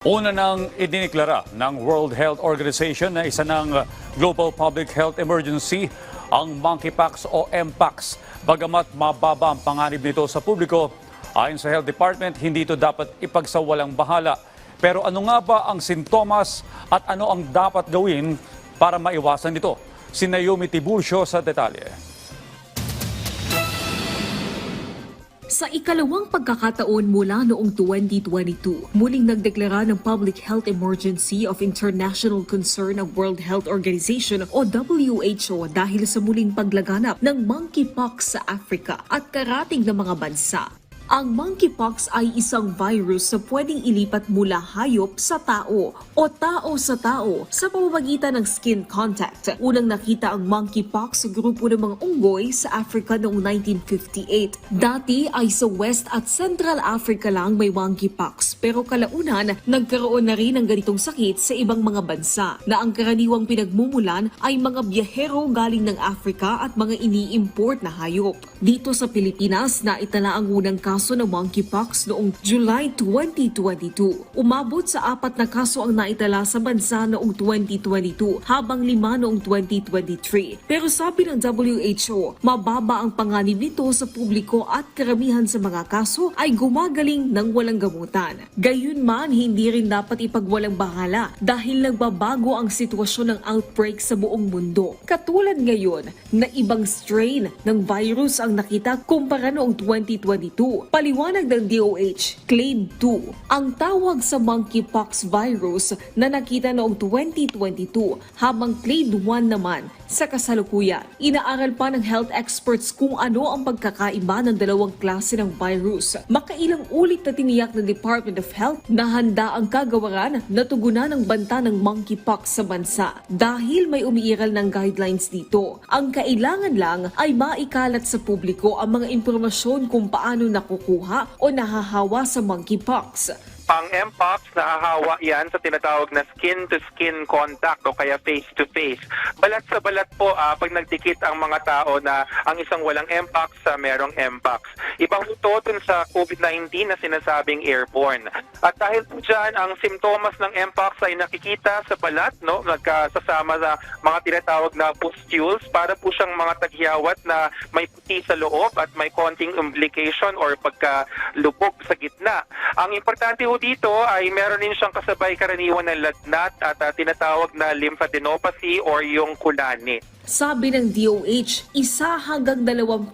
Una nang idiniklara ng World Health Organization na isa ng Global Public Health Emergency ang monkeypox o mpox. Bagamat mababa ang panganib nito sa publiko, ayon sa Health Department, hindi ito dapat ipagsawalang bahala. Pero ano nga ba ang sintomas at ano ang dapat gawin para maiwasan ito? Si Naomi Tiburcio sa detalye. Sa ikalawang pagkakataon mula noong 2022, muling nagdeklara ng Public Health Emergency of International Concern ng World Health Organization o WHO dahil sa muling paglaganap ng monkeypox sa Africa at karating ng mga bansa. Ang monkeypox ay isang virus na pwedeng ilipat mula hayop sa tao o tao sa tao sa pamamagitan ng skin contact. Unang nakita ang monkeypox sa grupo ng mga unggoy sa Africa noong 1958. Dati ay sa West at Central Africa lang may monkeypox pero kalaunan nagkaroon na rin ng ganitong sakit sa ibang mga bansa na ang karaniwang pinagmumulan ay mga biyahero galing ng Africa at mga ini-import na hayop. Dito sa Pilipinas na itala ang unang kaso ng monkeypox noong July 2022. Umabot sa apat na kaso ang naitala sa bansa noong 2022 habang lima noong 2023. Pero sabi ng WHO, mababa ang panganib nito sa publiko at karamihan sa mga kaso ay gumagaling ng walang gamutan. Gayunman, hindi rin dapat ipagwalang bahala dahil nagbabago ang sitwasyon ng outbreak sa buong mundo. Katulad ngayon na ibang strain ng virus ang nakita kumpara noong 2022. Paliwanag ng DOH, Clade 2, ang tawag sa monkeypox virus na nakita noong 2022 habang Clade 1 naman sa kasalukuyan. Inaaral pa ng health experts kung ano ang pagkakaiba ng dalawang klase ng virus. Makailang ulit na tiniyak ng Department of Health na handa ang kagawaran na tugunan ng banta ng monkeypox sa bansa dahil may umiiral ng guidelines dito. Ang kailangan lang ay maikalat sa publiko ang mga impormasyon kung paano nakukuha o nahahawa sa monkeypox. Ang Mpox, nahahawa yan sa tinatawag na skin-to-skin contact o kaya face-to-face. Balat sa balat po, ah, pag nagdikit ang mga tao na ang isang walang Mpox sa merong Mpox. Ibang ito dun sa COVID-19 na sinasabing airborne. At dahil po dyan, ang simptomas ng Mpox ay nakikita sa balat, no? nagkasasama sa mga tinatawag na pustules para po siyang mga taghiyawat na may puti sa loob at may konting implication or pagkalubog sa gitna. Ang importante ho dito ay meron din siyang kasabay karaniwan na lagnat at ah, tinatawag na lymphadenopathy or yung kulani. Sabi ng DOH, isa hanggang 21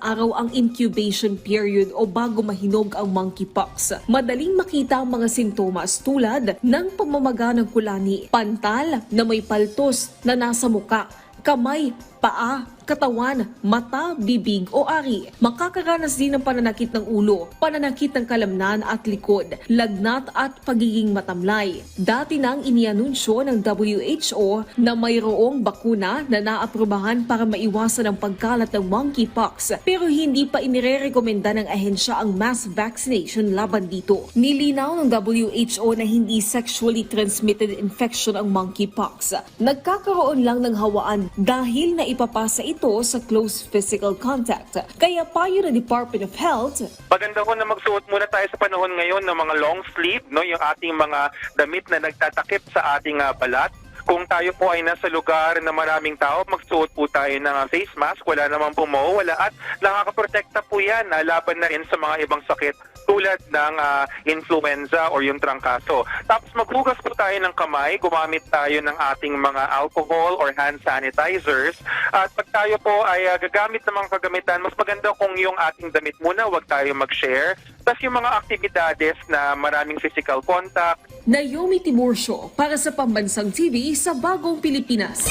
araw ang incubation period o bago mahinog ang monkeypox. Madaling makita ang mga sintomas tulad ng pamamaga ng kulani, pantal na may paltos na nasa muka, kamay, paa, katawan, mata, bibig o ari. Makakaranas din ng pananakit ng ulo, pananakit ng kalamnan at likod, lagnat at pagiging matamlay. Dati nang inianunsyo ng WHO na mayroong bakuna na naaprubahan para maiwasan ang pagkalat ng monkeypox pero hindi pa inirerekomenda ng ahensya ang mass vaccination laban dito. Nilinaw ng WHO na hindi sexually transmitted infection ang monkeypox. Nagkakaroon lang ng hawaan dahil na ipapasa ito sa close physical contact. Kaya payo ng Department of Health, Maganda ko na magsuot muna tayo sa panahon ngayon ng mga long sleeve, no, yung ating mga damit na nagtatakip sa ating ah, balat. Kung tayo po ay nasa lugar na maraming tao, magsuot po tayo ng ah, face mask. Wala naman po mawawala at nakakaprotekta po yan na laban na rin sa mga ibang sakit tulad ng ah, influenza or yung trangkaso. Tapos maghugas po tayo ng kamay, gumamit tayo ng ating mga alcohol or hand sanitizers. At pag tayo po ay ah, gagamit ng mga kagamitan, mas maganda kung yung ating damit muna, wag tayo mag-share. Tapos yung mga aktibidades na maraming physical contact, Naomi Timurcio para sa Pambansang TV sa Bagong Pilipinas.